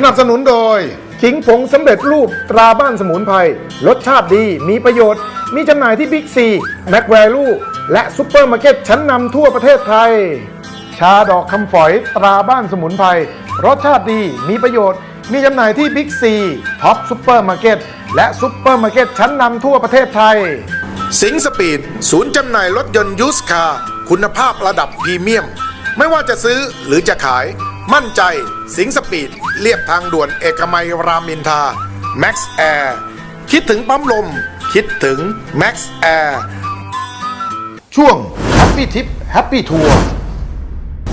สนับสนุนโดย ขิงผงสำเร็จรูปตราบ้านสมุนไพรรสชาติดีมีประโยชน์ มีจำหน่ายที่บิ๊กซีแม็กแวลูและซุปเปอร์มาร์เก็ตชั้นนำทั่วประเทศไทย ชาดอกคำฝอยตราบ้านสมุนไพรรสชาติดีมีประโยชน์ มีจำหน่ายที่บิ๊กซีท็อปซุปเปอร์มาร์เก็ตและซุปเปอร์มาร์เก็ตชั้นนำทั่วประเทศไทย สิงสปีด ศูนย์จำหน่ายรถยนต์ยูสคาร์คุณภาพระดับพรีเมียม ไม่ว่าจะซื้อหรือจะขาย มั่นใจ สิงสปีด เรียบทางด่วนเอกมัยรามินทา Max Air คิดถึงปั๊มลม คิดถึง Max Air ช่วง Happy Tip Happy Tour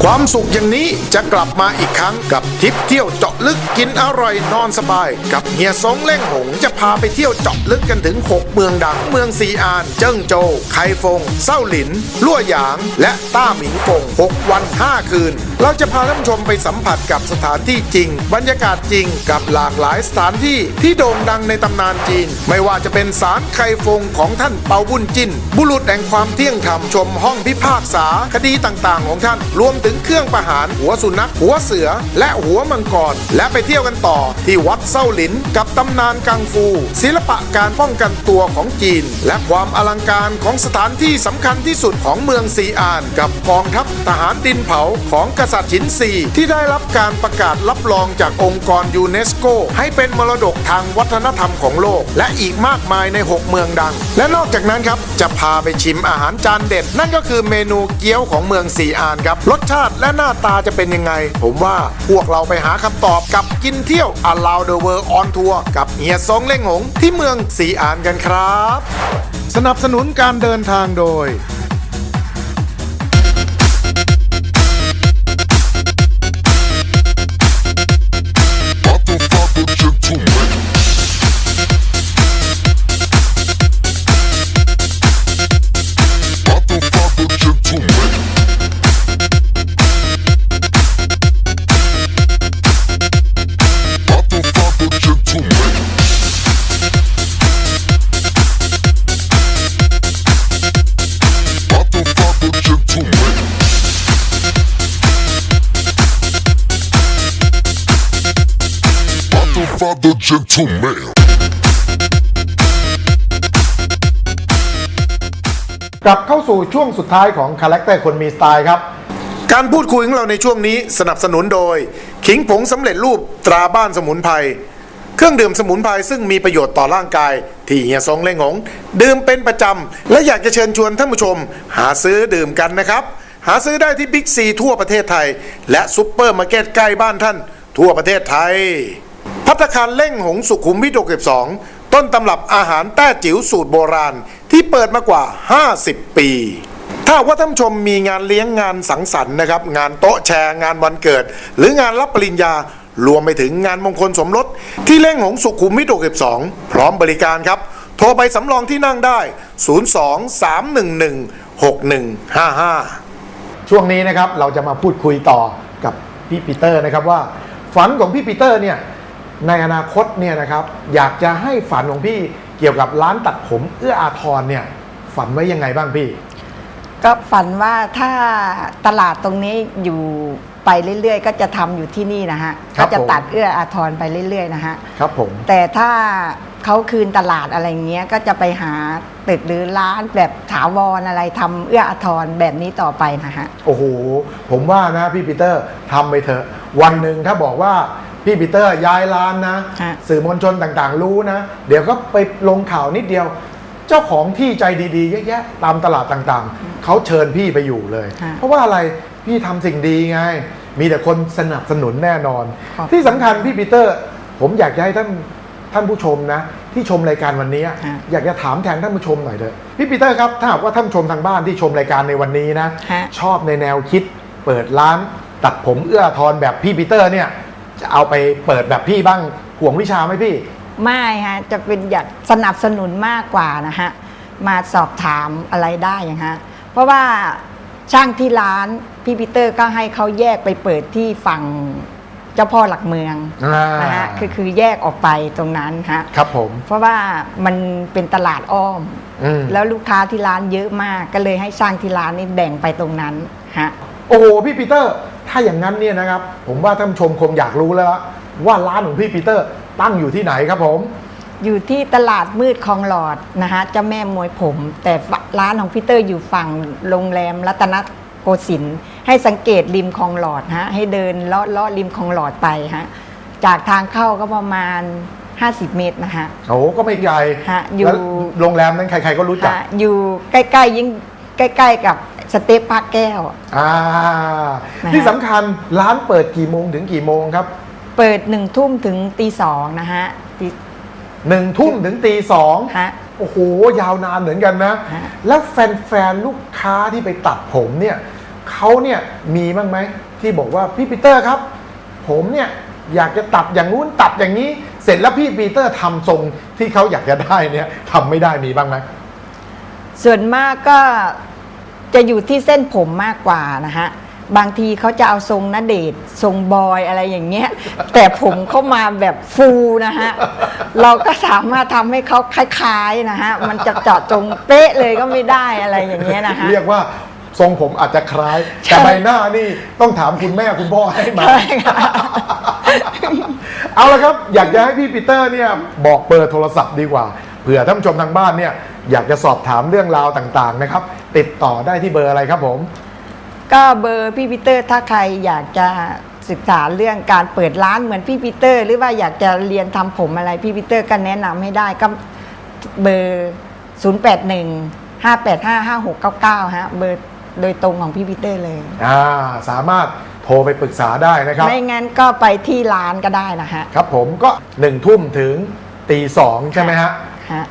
ความสุขอย่างนี้จะกลับมาอีกครั้งกับทริปเที่ยวเจาะลึกกินอร่อยนอนสบาย กับเฮียสงเล่งหงจะพาไปเที่ยวเจาะลึกกันถึง 6 เมืองดัง เมืองซีอาน เจิ้งโจวไคฟงเส้าหลิน ลั่วหยาง และต้าหมิงกง 6 วัน 5 คืน เราจะพาท่านผู้ชมไปสัมผัสกับสถานที่จริง บรรยากาศจริงกับหลากหลายสถานที่ที่โด่งดังในตำนานจีน ไม่ว่าจะเป็นศาลไคฟงของท่านเปาบุญจินบุรุษแห่งความเที่ยงธรรมชมห้องพิพากษาคดีต่างๆ ของท่านรวมถึงเครื่องประหาร หัวสุนัข หัวเสือ และหัวมังกร และไปเที่ยวกันต่อ ที่วัดเส้าหลิน กับตำนานกังฟู ศิลปะการป้องกันตัวของจีน และความอลังการของสถานที่สำคัญที่สุดของเมืองซีอาน กับกองทัพทหารดินเผาของกษัตริย์ฉินซี ที่ได้รับการประกาศรับรองจากองค์กรยูเนสโก ให้เป็นมรดกทางวัฒนธรรมของโลก และอีกมากมายใน 6 เมืองดัง และนอกจากนั้นครับจะพาไปชิมอาหารจานเด็ด นั่นก็คือเมนูเกี๊ยวของเมืองซีอานครับรสชาติและหน้าตาจะเป็นยังไง ผมว่าพวกเราไปหาคำตอบกับกินเที่ยว Allow the World on Tour กับเฮียซงเล่งหง ที่เมืองสีอานกันครับ สนับสนุนการเดินทางโดย Motherfucker gentleman. กลับเข้าสู่ช่วงสุดท้ายของคาแรคเตอร์คนมีสไตล์ครับ การพูดคุยของเราในช่วงนี้สนับสนุนโดย ขิงผงสำเร็จรูปตราบ้านสมุนไพรเครื่องดื่มสมุนไพรซึ่งมีประโยชน์ต่อร่างกาย ที่เฮียซงเล่งหง ดื่มเป็นประจำ และอยากจะเชิญชวนท่านผู้ชม หาซื้อดื่มกันนะครับ หาซื้อได้ที่บิ๊กซีทั่วประเทศไทย และซุปเปอร์มาร์เก็ตใกล้บ้านท่าน ทั่วประเทศไทย พัตตาคารเล่งหงสุขุมวิท62ต้นตำรับอาหารแต้จิ๋วสูตรโบราณที่เปิดมากว่า 50 ปี ถ้าว่าท่านชมมีงานเลี้ยงงานสังสรรค์นะครับ งานโต๊ะแชร์งานวันเกิด หรืองานรับปริญญารวมไปถึงงานมงคลสมรส ที่เล่งหงสุขุมวิท62 พร้อมบริการครับ โทรไปสำรองที่นั่งได้ 02-311-6155 ช่วงนี้นะครับเราจะมาพูดคุยต่อกับพี่ปีเตอร์นะครับว่าฝันของพี่ปีเตอร์เนี่ย ในอนาคตเนี่ยนะครับอยากจะให้ฝันของพี่เกี่ยวกับร้านตัดผมเอื้ออาทรเนี่ยฝันไว้ยังไงบ้างพี่ ก็ฝันว่าถ้าตลาดตรงนี้อยู่ไปเรื่อยๆ ก็จะทำอยู่ที่นี่นะฮะครัก็บจะผมตัดเอื้ออาทรไปเรื่อยๆนะฮะครับผม แต่ถ้าเขาคืนตลาดอะไรเงี้ยก็จะไปหาตึกหรือร้านแบบถาวรอะไรทำเอื้ออาทรแบบนี้ต่อไปนะฮะ โอ้โห ผมว่านะพี่ปีเตอร์ทำไปเถอะ วันหนึ่งถ้าบอกว่า พี่ปีเตอร์ย้ายร้านนะ ฮะ สื่อมวลชนต่างๆ รู้นะ เดี๋ยวก็ไปลงข่าวนิดเดียว เจ้าของที่ใจดีๆเยอะแยะตามตลาดต่างๆ เขาเชิญพี่ไปอยู่เลยฮะเพราะว่าอะไรพี่ทำสิ่งดีไง มีแต่คนสนับสนุนแน่นอน ขอบคุณที่สำคัญพี่ปีเตอร์ ผมอยากจะให้ท่านท่านผู้ชมนะ ที่ชมรายการวันนี้ฮะอยากจะถามแทนท่านผู้ชมหน่อยเถอะพี่ปีเตอร์ครับถ้าหากว่าท่านผู้ชมทางบ้านที่ชมรายการในวันนี้นะ ฮะ ชอบในแนวคิดเปิดร้านตัดผมเอื้ออาทรแบบพี่ปีเตอร์เนี่ย จะเอาไปเปิดแบบพี่บ้างห่วงวิชาไหมพี่ ไม่ฮะจะเป็นอยากสนับสนุนมากกว่านะฮะมาสอบถามอะไรได้ยังฮะเพราะว่าช่างที่ร้านพี่ปีเตอร์ก็ให้เขาแยกไปเปิดที่ฝั่งเจ้าพ่อหลักเมืองอ่าน นะฮะคือคือแยกออกไปตรงนั้นฮะครับผม เพราะว่ามันเป็นตลาดอ้อม อืมแล้วลูกค้าที่ร้านเยอะมากก็เลยให้สร้างที่ร้านนี่แบ่งไปตรงนั้นฮะ โอ้โหพี่ปีเตอร์ ถ้าอย่างนั้นเนี่ยนะครับ ผมว่าท่านผู้ชมคงอยากรู้แล้วว่าว่าร้านของพี่ปีเตอร์ตั้งอยู่ที่ไหนครับผม อยู่ที่ตลาดมืดคลองหลอดนะคะเจ้าแม่มวยผม แต่ร้านของพี่เตอร์อยู่ฝั่งโรงแรมรัตนโกสินทร์ให้สังเกตริมคลองหลอดฮะให้เดินเลาะเลาะริมคลองหลอดไปฮะจากทางเข้าก็ประมาณ 50 เมตรนะคะโอ้โหก็ไม่ไกลฮะอยู่แล้วโรงแรมนั้นใครๆก็รู้จักฮะอยู่ใกล้ๆยิ่งใกล้ ๆกับ สเตปพาแก้ว อ่า นะฮะที่สำคัญร้านเปิดกี่โมงถึงกี่โมงครับเปิดหนึ่งทุ่มถึงตีสองนะฮะตีหนึ่งทุ่มถึงตีสองฮะ โอ้โห ยาวนานเหมือนกันนะ ฮะ แล้วแฟนๆ ลูกค้าที่ไปตัดผมเนี่ยเขาเนี่ยมีบ้างไหมที่บอกว่าพี่ปีเตอร์ครับ ผมเนี่ยอยากจะตัดอย่างนู้นตัดอย่างนี้ เสร็จแล้วพี่ปีเตอร์ทำทรงที่เขาอยากจะได้เนี่ยทำไม่ได้มีบ้างไหม ส่วนมากก็ จะอยู่ที่เส้นผมมากกว่านะฮะบางทีเขาจะเอาทรงนเดชน์ทรงบอยอะไรอย่างเงี้ย แต่ผมเข้ามาแบบฟูนะฮะ เราก็สามารถทำให้เขาคล้ายๆนะฮะ มันจะเจาะจงเป๊ะเลยก็ไม่ได้อะไรอย่างเงี้ยนะฮะ เรียกว่าทรงผมอาจจะคล้ายใช่แต่ใบหน้านี่ต้องถามคุณแม่คุณพ่อให้มา ใช่ค่ะ เอาละครับ อยากจะให้พี่ปีเตอร์เนี่ยบอกเบอร์โทรศัพท์ดีกว่า เผื่อท่านผู้ชมทางบ้านเนี่ยอยากจะสอบถามเรื่องราวต่างๆนะครับ ติดต่อได้ที่เบอร์อะไรครับผม ก็เบอร์พี่ปีเตอร์ถ้าใครอยากจะศึกษาเรื่องการเปิดร้านเหมือนพี่ปีเตอร์ หรือว่าอยากจะเรียนทำผมอะไรพี่ปีเตอร์ก็แนะนำให้ได้ก็เบอร์ 081 585 5699 ฮะ เบอร์โดยตรงของพี่ปีเตอร์เลย อ่าสามารถโทรไปปรึกษาได้นะครับ ไม่งั้นก็ไปที่ร้านก็ได้นะฮะ ครับผมก็หนึ่งทุ่มถึงตีสองใช่ไหมฮะ ฮะ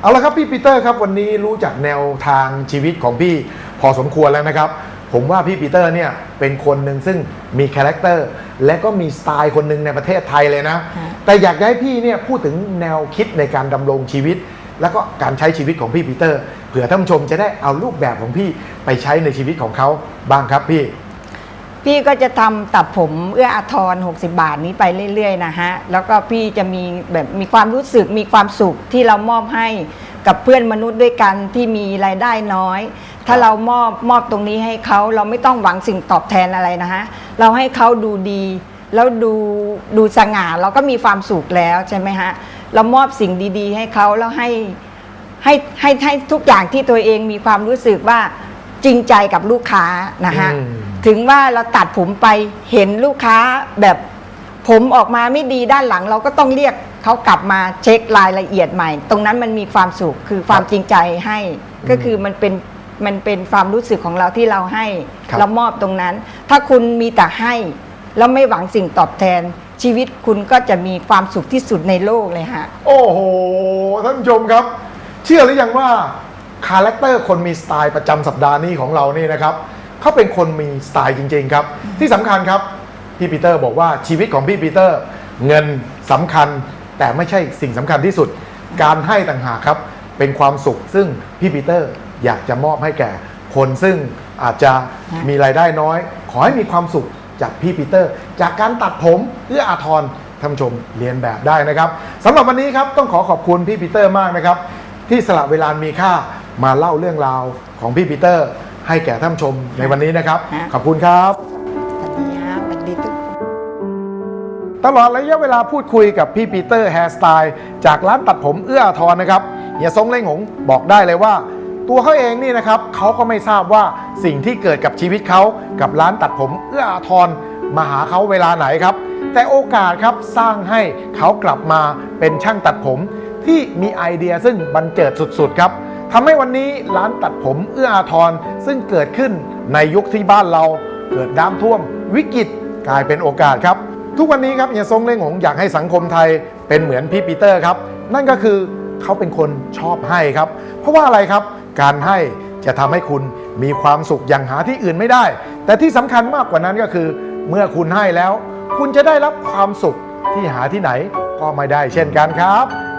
เอาละครับพี่ปีเตอร์ครับวันนี้รู้จักแนวทางชีวิตของพี่พอสมควรแล้วนะครับ ผมว่าพี่ปีเตอร์เนี่ยเป็นคนหนึ่งซึ่งมีคาแรคเตอร์และก็มีสไตล์คนหนึ่งในประเทศไทยเลยนะ ฮะ แต่อยากจะให้พี่เนี่ยพูดถึงแนวคิดในการดำรงชีวิต แล้วก็การใช้ชีวิตของพี่ปีเตอร์เผื่อท่านผู้ชมจะได้เอารูปแบบของพี่ไปใช้ในชีวิตของเขาบ้างครับพี่ พี่ก็จะทำตัดผมเอื้ออาทร 60 บาทนี้ไปเรื่อยๆนะฮะ แล้วก็พี่จะมีแบบมีความรู้สึกมีความสุขที่เรามอบให้กับเพื่อนมนุษย์ด้วยกันที่มีรายได้น้อย ถ้าเรามอบมอบตรงนี้ให้เขาเราไม่ต้องหวังสิ่งตอบแทนอะไรนะฮะ เราให้เขาดูดี แล้วดูดูสง่าเราก็มีความสุขแล้วใช่ไหมฮะ เรามอบสิ่งดี ๆ ให้เขาแล้วให้ ให้ให้ให้ทุกอย่างที่ตัวเองมีความรู้สึกว่าจริงใจกับลูกค้านะฮะ อืม ถึงว่าเราตัดผมไปเห็นลูกค้าแบบผมออกมาไม่ดีด้านหลัง เราก็ต้องเรียกเขากลับมาเช็ครายละเอียดใหม่ ตรงนั้นมันมีความสุขคือความจริงใจให้ ก็คือมันเป็นมันเป็นความรู้สึกของเราที่เราให้ ครับ เรามอบตรงนั้น ถ้าคุณมีแต่ให้ แล้วไม่หวังสิ่งตอบแทน ชีวิตคุณก็จะมีความสุขที่สุดในโลกเลยฮะ โอ้โห ท่านผู้ชมครับ เชื่อหรือยังว่า คาแรคเตอร์คนมีสไตล์ประจำสัปดาห์นี้ของเรานี่นะครับ เขาเป็นคนมีสไตล์จริง ๆ ครับ ที่สำคัญครับพี่ปีเตอร์บอกว่าชีวิตของพี่ปีเตอร์ เงินสำคัญแต่ไม่ใช่สิ่งสำคัญที่สุด การให้ต่างหากครับ เป็นความสุขซึ่งพี่ปีเตอร์อยากจะมอบให้แก่ คนซึ่งอาจจะมีรายได้น้อย ขอให้มีความสุขจากพี่ปีเตอร์ จากการตัดผมเอื้ออาทรท่านชมเรียนแบบได้นะครับสำหรับวันนี้ครับต้องขอขอบคุณพี่ปีเตอร์มากนะครับ ที่สละเวลามีค่ามาเล่าเรื่องราวของพี่ปีเตอร์ ให้แก่ท่านผู้ชมในวันนี้นะครับ ฮะ ขอบคุณครับ สวัสดีฮะสวัสดีทุก ตลอดระยะเวลาพูดคุยกับพี่ปีเตอร์แฮร์สไตล์จากร้านตัดผมเอื้ออาทรนะครับเฮียซงเล้งหงบอกได้เลยว่า ตัวเขาเองนี่นะครับเขาก็ไม่ทราบว่าสิ่งที่เกิดกับชีวิตเขากับร้านตัดผมเอื้ออาทรมาหาเขาเวลาไหนครับ แต่โอกาสครับสร้างให้เขากลับมาเป็นช่างตัดผม ที่มีไอเดียซึ่งบันเจิดสุดๆครับ ทำให้วันนี้ร้านตัดผมเอื้ออาทรซึ่งเกิดขึ้นในยุคที่บ้านเรา เกิดน้ำท่วม วิกฤตกลายเป็นโอกาสครับ ทุกวันนี้ครับเฮียซงเล้งหงอยากให้สังคมไทยเป็นเหมือนพี่ปีเตอร์ครับ นั่นก็คือเขาเป็นคนชอบให้ครับ เพราะว่าอะไรครับ การให้จะทำให้คุณมีความสุขอย่างหาที่อื่นไม่ได้ แต่ที่สำคัญมากกว่านั้นก็คือ เมื่อคุณให้แล้ว คุณจะได้รับความสุขที่หาที่ไหนก็ไม่ได้เช่นกันครับ